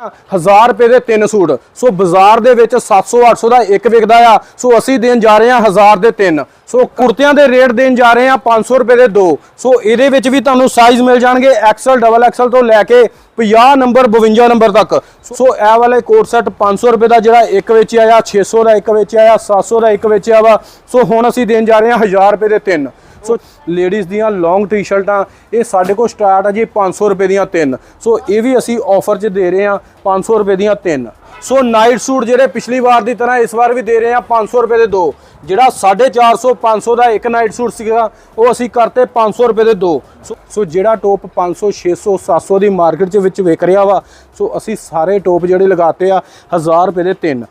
1000 ਰੁਪਏ ਦੇ ਤਿੰਨ ਸੂਟ। ਸੋ ਬਾਜ਼ਾਰ ਦੇ ਵਿੱਚ 700 800 ਦਾ ਇੱਕ ਵਿਕਦਾ ਆ। ਸੋ ਅਸੀਂ ਦੇਣ ਜਾ ਰਹੇ ਹਾਂ 1000 ਦੇ ਤਿੰਨ। ਸੋ ਕੁੜਤਿਆਂ ਦੇ ਰੇਟ ਦੇਣ ਜਾ ਰਹੇ ਹਾਂ 500 ਰੁਪਏ ਦੇ ਦੋ। ਸੋ ਇਹਦੇ ਵਿੱਚ ਵੀ ਤੁਹਾਨੂੰ ਸਾਈਜ਼ ਮਿਲ ਜਾਣਗੇ ਐਕਸਲ ਡਬਲ ਐਕਸਲ ਤੋਂ ਲੈ ਕੇ 50 ਨੰਬਰ 52 ਨੰਬਰ ਤੱਕ। ਸੋ ਇਹ ਵਾਲੇ ਕੋਟ ਸੈੱਟ 500 ਰੁਪਏ ਦਾ ਜਿਹੜਾ ਇੱਕ ਵਿੱਚ ਆਇਆ 600 ਦਾ ਇੱਕ ਵਿੱਚ ਆਇਆ 700 ਦਾ ਇੱਕ ਵਿੱਚ ਆਇਆ ਵਾ। ਸੋ ਹੁਣ ਅਸੀਂ ਦੇਣ ਜਾ ਰਹੇ ਹਾਂ 1000 ਰੁਪਏ ਦੇ ਤਿੰਨ। ਸੋ ਲੇਡੀਜ਼ ਦੀਆਂ ਲੌਂਗ ਟੀ-ਸ਼ਰਟਾਂ ਇਹ ਸਾਡੇ ਕੋਲ ਸਟਾਰਟ ਆ ਜੀ 500 ਰੁਪਏ ਦੀਆਂ ਤਿੰਨ। ਸੋ ਇਹ ਵੀ ਅਸੀਂ ਆਫਰ 'ਚ ਦੇ ਰਹੇ ਹਾਂ 500 ਰੁਪਏ ਦੀਆਂ ਤਿੰਨ। ਸੋ ਨਾਈਟ ਸੂਟ ਜਿਹੜੇ ਪਿਛਲੀ ਵਾਰ ਦੀ ਤਰ੍ਹਾਂ ਇਸ ਵਾਰ ਵੀ ਦੇ ਰਹੇ ਹਾਂ 500 ਰੁਪਏ ਦੇ ਦੋ। ਜਿਹੜਾ 450 500 ਦਾ ਇੱਕ ਨਾਈਟ ਸੂਟ ਸੀਗਾ, ਉਹ ਅਸੀਂ ਕਰਤੇ 500 ਰੁਪਏ ਦੇ ਦੋ। ਸੋ ਸੋ ਜਿਹੜਾ ਟੋਪ 500 600 700 ਦੀ ਮਾਰਕੀਟ 'ਚ ਵਿੱਚ ਵਿਕ ਰਿਹਾ ਵਾ, ਸੋ ਅਸੀਂ ਸਾਰੇ ਟੋਪ ਜਿਹੜੇ ਲਗਾਤੇ ਆ 1000 ਰੁਪਏ ਦੇ ਤਿੰਨ।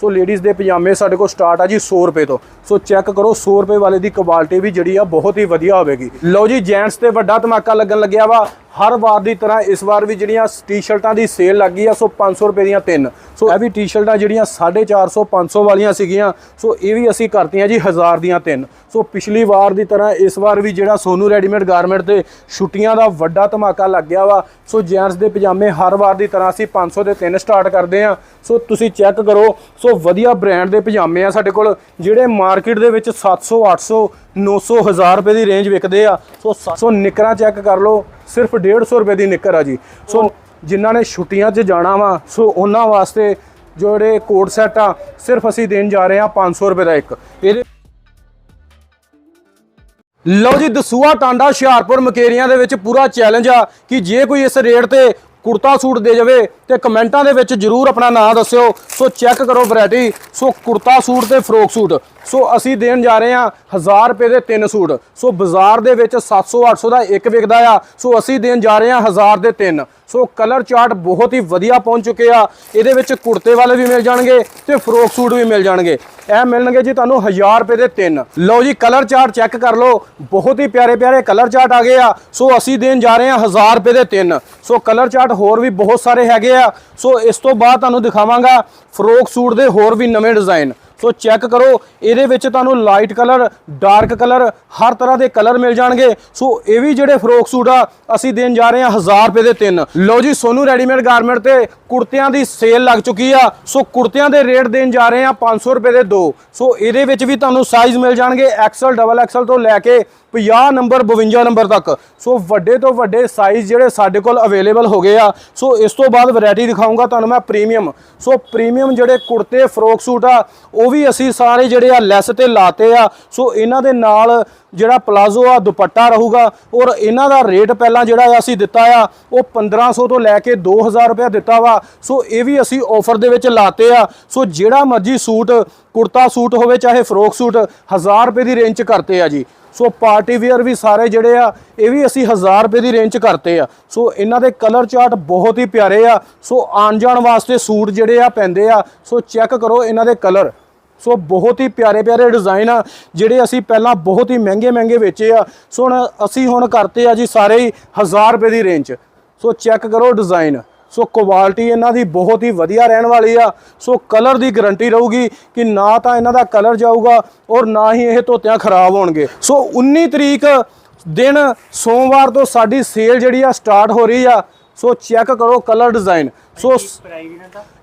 ਸੋ ਲੇਡੀਜ਼ ਦੇ ਪਜਾਮੇ ਸਾਡੇ ਕੋਲ ਸਟਾਰਟ ਆ ਜੀ 100 ਰੁਪਏ ਤੋਂ। ਸੋ ਚੈੱਕ ਕਰੋ 100 ਰੁਪਏ ਵਾਲੇ ਦੀ ਕੁਆਲਿਟੀ ਵੀ ਜਿਹੜੀ ਆ ਬਹੁਤ ਹੀ ਵਧੀਆ ਹੋਵੇਗੀ। ਲਓ ਜੀ ਜੈਂਟਸ ਤੇ ਵੱਡਾ ਧਮਾਕਾ ਲੱਗਣ ਲੱਗਿਆ ਵਾ। ਹਰ ਵਾਰ ਦੀ ਤਰ੍ਹਾਂ ਇਸ ਵਾਰ ਵੀ ਜਿਹੜੀਆਂ ਟੀ-ਸ਼ਰਟਾਂ ਦੀ ਸੇਲ ਲੱਗੀ ਆ, ਸੋ 500 ਰੁਪਏ ਦੀਆਂ ਤਿੰਨ। ਸੋ ਇਹ ਵੀ ਟੀ-ਸ਼ਰਟਾਂ ਜਿਹੜੀਆਂ 450 500 ਵਾਲੀਆਂ ਸੀਗੀਆਂ, ਸੋ ਇਹ ਵੀ ਅਸੀਂ ਕਰਤੀਆਂ ਜੀ 1000 ਦੀਆਂ ਤਿੰਨ। ਸੋ ਪਿਛਲੀ ਵਾਰ ਦੀ ਤਰ੍ਹਾਂ ਇਸ ਵਾਰ ਵੀ ਜਿਹੜਾ ਸੋਨੂ ਰੈਡੀਮੇਡ ਗਾਰਮੈਂਟ ਤੇ ਛੁੱਟੀਆਂ ਦਾ ਵੱਡਾ ਧਮਾਕਾ ਲੱਗ ਗਿਆ ਵਾ, ਸੋ ਜੈਂਟਸ ਦੇ ਪਜਾਮੇ ਹਰ ਵਾਰ ਦੀ ਤਰ੍ਹਾਂ ਅਸੀਂ 500 ਦੇ ਤਿੰਨ ਸਟਾਰਟ ਕਰਦੇ ਆ। ਸੋ ਤੁਸੀਂ ਚੈੱਕ ਕਰੋ, ਸੋ ਵਧੀਆ ਬ੍ਰਾਂਡ ਦੇ ਪਜਾਮੇ ਆ ਸਾਡੇ ਕੋਲ, ਜਿਹੜੇ ਮਾਰਕੀਟ ਦੇ ਵਿੱਚ 700 800 900 1000 ਰੁਪਏ ਦੀ ਰੇਂਜ ਵਿਕਦੇ ਆ। ਸੋ ਸ- ਨਿਕਰਾਂ ਚੈੱਕ ਕਰ ਲਓ ਸਿਰਫ 150 ਰੁਪਏ ਦੀ ਨਿੱਕਰ ਆ ਜੀ। ਸੋ ਜਿਨ੍ਹਾਂ ਨੇ ਛੁੱਟੀਆਂ 'ਚ ਜਾਣਾ ਵਾ ਸੋ ਉਹਨਾਂ ਵਾਸਤੇ ਜਿਹੜੇ ਕੋਟ ਸੈੱਟ ਆ ਸਿਰਫ ਅਸੀਂ ਦੇਣ ਜਾ ਰਹੇ ਹਾਂ 500 ਰੁਪਏ ਦਾ ਇੱਕ। ਇਹਦੇ ਲਓ ਜੀ ਦਸੂਆ ਟਾਂਡਾ ਹੁਸ਼ਿਆਰਪੁਰ ਮਕੇਰੀਆਂ ਦੇ ਵਿੱਚ ਪੂਰਾ ਚੈਲੰਜ ਆ ਕਿ ਜੇ ਕੋਈ ਇਸ ਰੇਟ ਤੇ ਕੁੜਤਾ ਸੂਟ ਦੇ ਜਾਵੇ ਤੇ ਕਮੈਂਟਾਂ ਦੇ ਵਿੱਚ ਜਰੂਰ ਆਪਣਾ ਨਾਮ ਦੱਸਿਓ। ਸੋ ਚੈੱਕ ਕਰੋ ਵੈਰਾਈਟੀ ਸੋ ਕੁੜਤਾ ਸੂਟ ਤੇ ਫਰੋਕ ਸੂਟ। ਸੋ ਅਸੀਂ ਦੇਣ ਜਾ ਰਹੇ ਹਾਂ 1000 ਰੁਪਏ ਦੇ ਤਿੰਨ ਸੂਟ। ਸੋ ਬਾਜ਼ਾਰ ਦੇ ਵਿੱਚ 700 800 ਦਾ ਇੱਕ ਵਿਕਦਾ ਆ। ਸੋ ਅਸੀਂ ਦੇਣ ਜਾ ਰਹੇ ਹਾਂ 1000 ਦੇ ਤਿੰਨ। ਸੋ ਕਲਰ ਚਾਰਟ ਬਹੁਤ ਹੀ ਵਧੀਆ ਪਹੁੰਚ ਚੁੱਕੇ ਆ। ਇਹਦੇ ਵਿੱਚ ਕੁੜਤੇ ਵਾਲੇ ਵੀ ਮਿਲ ਜਾਣਗੇ ਤੇ ਫਰੋਕ ਸੂਟ ਵੀ ਮਿਲ ਜਾਣਗੇ। ਇਹ ਮਿਲਣਗੇ ਜੀ ਤੁਹਾਨੂੰ 1000 ਰੁਪਏ ਦੇ ਤਿੰਨ। ਲਓ ਜੀ ਕਲਰ ਚਾਰਟ ਚੈੱਕ ਕਰ ਲਓ। ਬਹੁਤ ਹੀ ਪਿਆਰੇ ਪਿਆਰੇ ਕਲਰ ਚਾਰਟ ਆ ਗਏ ਆ। ਸੋ ਅਸੀਂ ਦੇਣ ਜਾ ਰਹੇ ਹਾਂ 1000 ਰੁਪਏ ਦੇ ਤਿੰਨ। ਸੋ ਕਲਰ ਚਾਰਟ ਹੋਰ ਵੀ ਬਹੁਤ ਸਾਰੇ ਹੈਗੇ ਆ। ਸੋ ਇਸ ਤੋਂ ਬਾਅਦ ਤੁਹਾਨੂੰ ਦਿਖਾਵਾਂਗਾ ਫਰੋਕ ਸੂਟ ਦੇ ਹੋਰ ਵੀ ਨਵੇਂ ਡਿਜ਼ਾਈਨ ਸੋ ਚੈੱਕ ਕਰੋ, ਇਹਦੇ ਵਿੱਚ ਤੁਹਾਨੂੰ ਲਾਈਟ ਕਲਰ ਡਾਰਕ ਕਲਰ ਹਰ ਤਰ੍ਹਾਂ ਦੇ ਕਲਰ ਮਿਲ ਜਾਣਗੇ। ਸੋ ਇਹ ਵੀ ਜਿਹੜੇ ਫਰੋਕ ਸੂਟ ਆ, ਅਸੀਂ ਦੇਣ ਜਾ ਰਹੇ ਹਾਂ 1000 ਰੁਪਏ ਦੇ ਤਿੰਨ। ਲਓ ਜੀ, ਸੋਨੂ ਰੈਡੀਮੇਡ ਗਾਰਮੈਂਟ ਤੇ ਕੁੜਤਿਆਂ ਦੀ ਸੇਲ ਲੱਗ ਚੁੱਕੀ ਆ। ਸੋ ਕੁੜਤਿਆਂ ਦੇ ਰੇਟ ਦੇਣ ਜਾ ਰਹੇ ਹਾਂ 500 ਰੁਪਏ ਦੇ ਦੋ। ਸੋ ਇਹਦੇ ਵਿੱਚ ਵੀ ਤੁਹਾਨੂੰ ਸਾਈਜ਼ ਮਿਲ ਜਾਣਗੇ ਐਕਸਲ ਡਬਲ ਐਕਸਲ ਤੋਂ ਲੈ ਕੇ 50 ਨੰਬਰ 52 ਨੰਬਰ ਤੱਕ। ਸੋ ਵੱਡੇ ਤੋਂ ਵੱਡੇ ਸਾਈਜ਼ ਜਿਹੜੇ ਸਾਡੇ ਕੋਲ ਅਵੇਲੇਬਲ ਹੋ ਗਏ ਆ। ਸੋ ਇਸ ਤੋਂ ਬਾਅਦ ਵੈਰਾਈਟੀ ਦਿਖਾਉਂਗਾ ਤੁਹਾਨੂੰ ਮੈਂ ਪ੍ਰੀਮੀਅਮ ਸੋ ਪ੍ਰੀਮੀਅਮ ਜਿਹੜੇ ਕੁੜਤੇ ਫਰੋਕ ਸੂਟ ਆ, ਉਹ ਵੀ ਅਸੀਂ ਸਾਰੇ ਜਿਹੜੇ ਆ ਲੈਸ ਤੇ ਲਾਤੇ ਆ। ਸੋ ਇਹਨਾਂ ਦੇ ਨਾਲ ਜਿਹੜਾ ਪਲਾਜ਼ੋ ਆ, ਦੁਪੱਟਾ ਰਹੂਗਾ। ਔਰ ਇਹਨਾਂ ਦਾ ਰੇਟ ਪਹਿਲਾਂ ਜਿਹੜਾ ਅਸੀਂ ਦਿੱਤਾ ਆ, ਉਹ 1500 ਤੋਂ ਲੈ ਕੇ 2000 ਰੁਪਏ ਦਿੱਤਾ ਵਾ। ਸੋ ਇਹ ਵੀ ਅਸੀਂ ਆਫਰ ਦੇ ਵਿੱਚ ਲਾਤੇ ਆ। ਸੋ ਜਿਹੜਾ ਮਰਜ਼ੀ ਸੂਟ, ਕੁੜਤਾ ਸੂਟ ਹੋਵੇ, ਚਾਹੇ ਫਰੋਕ ਸੂਟ 1000 ਰੁਪਏ ਦੀ ਰੇਂਜ ਚ ਕਰਤੇ ਆ ਜੀ। ਸੋ ਪਾਰਟੀ ਵੇਅਰ ਵੀ ਸਾਰੇ ਜਿਹੜੇ ਆ, ਇਹ ਵੀ ਅਸੀਂ 1000 ਰੁਪਏ ਦੀ ਰੇਂਜ ਚ ਕਰਤੇ ਆ। ਸੋ ਇਹਨਾਂ ਦੇ ਕਲਰ ਚਾਰਟ ਬਹੁਤ ਹੀ ਪਿਆਰੇ ਆ। ਸੋ ਆਣ ਜਾਣ ਵਾਸਤੇ ਸੂਟ ਜਿਹੜੇ ਆ ਪੈਂਦੇ ਆ। ਸੋ ਚੈੱਕ ਕਰੋ ਇਹਨਾਂ ਦੇ ਕਲਰ ਸੋ ਬਹੁਤ ਹੀ ਪਿਆਰੇ ਪਿਆਰੇ ਡਿਜ਼ਾਈਨ ਆ, ਜਿਹੜੇ ਅਸੀਂ ਪਹਿਲਾਂ ਬਹੁਤ ਹੀ ਮਹਿੰਗੇ ਮਹਿੰਗੇ ਵੇਚੇ ਆ। ਸੋ ਹੁਣ ਅਸੀਂ ਹੁਣ ਕਰਤੇ ਆ ਜੀ ਸਾਰੇ ਹੀ 1000 ਰੁਪਏ ਦੀ ਰੇਂਜ 'ਚ। ਸੋ ਚੈੱਕ ਕਰੋ ਡਿਜ਼ਾਈਨ ਸੋ ਕੁਆਲਿਟੀ ਇਹਨਾਂ ਦੀ ਬਹੁਤ ਹੀ ਵਧੀਆ ਰਹਿਣ ਵਾਲੀ ਆ। ਸੋ ਕਲਰ ਦੀ ਗਾਰੰਟੀ ਰਹੂਗੀ ਕਿ ਨਾ ਤਾਂ ਇਹਨਾਂ ਦਾ ਕਲਰ ਜਾਊਗਾ ਔਰ ਨਾ ਹੀ ਇਹ ਧੋਤਿਆਂ ਖਰਾਬ ਹੋਣਗੇ। ਸੋ 19 ਤਰੀਕ ਦਿਨ ਸੋਮਵਾਰ ਤੋਂ ਸਾਡੀ ਸੇਲ ਜਿਹੜੀ ਆ ਸਟਾਰਟ ਹੋ ਰਹੀ ਆ। ਸੋ ਚੈੱਕ ਕਰੋ ਕਲਰ ਡਿਜ਼ਾਈਨ। ਸੋ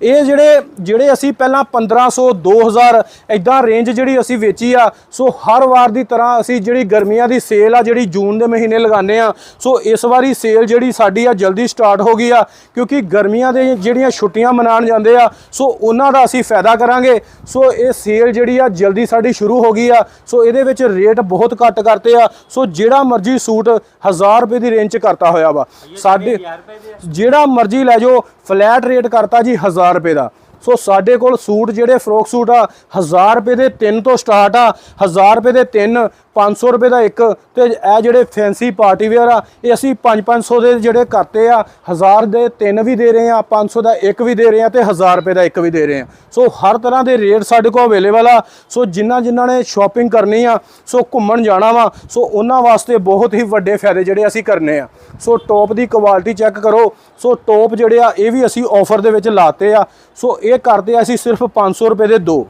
ਇਹ ਜਿਹੜੇ ਜਿਹੜੇ ਅਸੀਂ ਪਹਿਲਾਂ 1500 2000 ਇਦਾਂ ਰੇਂਜ ਜਿਹੜੀ ਅਸੀਂ ਵੇਚੀ ਆ ਸੋ ਹਰ ਵਾਰ ਦੀ ਤਰ੍ਹਾਂ ਅਸੀਂ ਜਿਹੜੀ ਗਰਮੀਆਂ ਦੀ ਸੇਲ ਆ ਜਿਹੜੀ ਜੂਨ ਦੇ ਮਹੀਨੇ ਲਗਾਉਂਦੇ ਆ ਸੋ ਇਸ ਵਾਰੀ ਸੇਲ ਜਿਹੜੀ ਸਾਡੀ ਆ ਜਲਦੀ ਸਟਾਰਟ ਹੋ ਗਈ ਆ ਕਿਉਂਕਿ ਗਰਮੀਆਂ ਦੇ ਜਿਹੜੀਆਂ ਛੁੱਟੀਆਂ ਮਨਾਉਣ ਜਾਂਦੇ ਆ ਸੋ ਉਹਨਾਂ ਦਾ ਅਸੀਂ ਫਾਇਦਾ ਕਰਾਂਗੇ। ਸੋ ਇਹ ਸੇਲ ਜਿਹੜੀ ਆ ਜਲਦੀ ਸਾਡੀ ਸ਼ੁਰੂ ਹੋ ਗਈ ਆ ਸੋ ਇਹਦੇ ਵਿੱਚ ਰੇਟ ਬਹੁਤ ਘੱਟ ਕਰਤੇ ਆ ਸੋ ਜਿਹੜਾ ਮਰਜ਼ੀ ਸੂਟ 1000 ਰੁਪਏ ਦੀ ਰੇਂਜ ਚ ਕਰਤਾ ਹੋਇਆ ਵਾ। ਸਾਡੇ ਜਿਹੜਾ ਮਰਜ਼ੀ ਲੈ ਜਾਓ ਫਲੈਟ ਰੇਟ ਕਰਤਾ ਜੀ 1000 ਰੁਪਏ ਦਾ। ਸੋ ਸਾਡੇ ਕੋਲ ਸੂਟ ਜਿਹੜੇ ਫਰੋਕ ਸੂਟ ਆ 1000 ਰੁਪਏ ਦੇ ਤਿੰਨ ਤੋਂ ਸਟਾਰਟ ਆ 1000 ਰੁਪਏ ਦੇ ਤਿੰਨ 500 ਰੁਪਏ ਦਾ ਇੱਕ ਤੇ ਇਹ ਜਿਹੜੇ ਫੈਂਸੀ ਪਾਰਟੀ ਵੇਅਰ ਆ, ਇਹ ਅਸੀਂ 5-500 ਦੇ ਜਿਹੜੇ ਕਰਤੇ ਆ 1000 ਦੇ ਤਿੰਨ ਵੀ ਦੇ ਰਹੇ ਆ 500 ਦਾ ਇੱਕ ਵੀ ਦੇ ਰਹੇ ਆ ਤੇ 1000 ਰੁਪਏ ਦਾ ਇੱਕ ਵੀ ਦੇ ਰਹੇ ਆ। ਸੋ ਹਰ ਤਰ੍ਹਾਂ ਦੇ ਰੇਟ ਸਾਡੇ ਕੋਲ ਅਵੇਲੇਬਲ ਆ। ਸੋ ਜਿਨ੍ਹਾਂ ਜਿਨ੍ਹਾਂ ਨੇ ਸ਼ਾਪਿੰਗ ਕਰਨੀ ਆ, ਸੋ ਘੁੰਮਣ ਜਾਣਾ ਵਾ, ਸੋ ਉਹਨਾਂ ਵਾਸਤੇ ਬਹੁਤ ਹੀ ਵੱਡੇ ਫਾਇਦੇ ਜਿਹੜੇ ਅਸੀਂ ਕਰਨੇ ਆ। ਸੋ ਟੌਪ ਦੀ ਕੁਆਲਿਟੀ ਚੈੱਕ ਕਰੋ, ਸੋ ਟੌਪ ਜਿਹੜੇ ਆ, ਇਹ ਵੀ ਅਸੀਂ ਆਫਰ ਦੇ ਵਿੱਚ ਲਾਤੇ ਆ। ਸੋ ਇਹ ਕਰਦੇ ਆ ਅਸੀਂ ਸਿਰਫ 500 ਰੁਪਏ ਦੇ ਦੋ।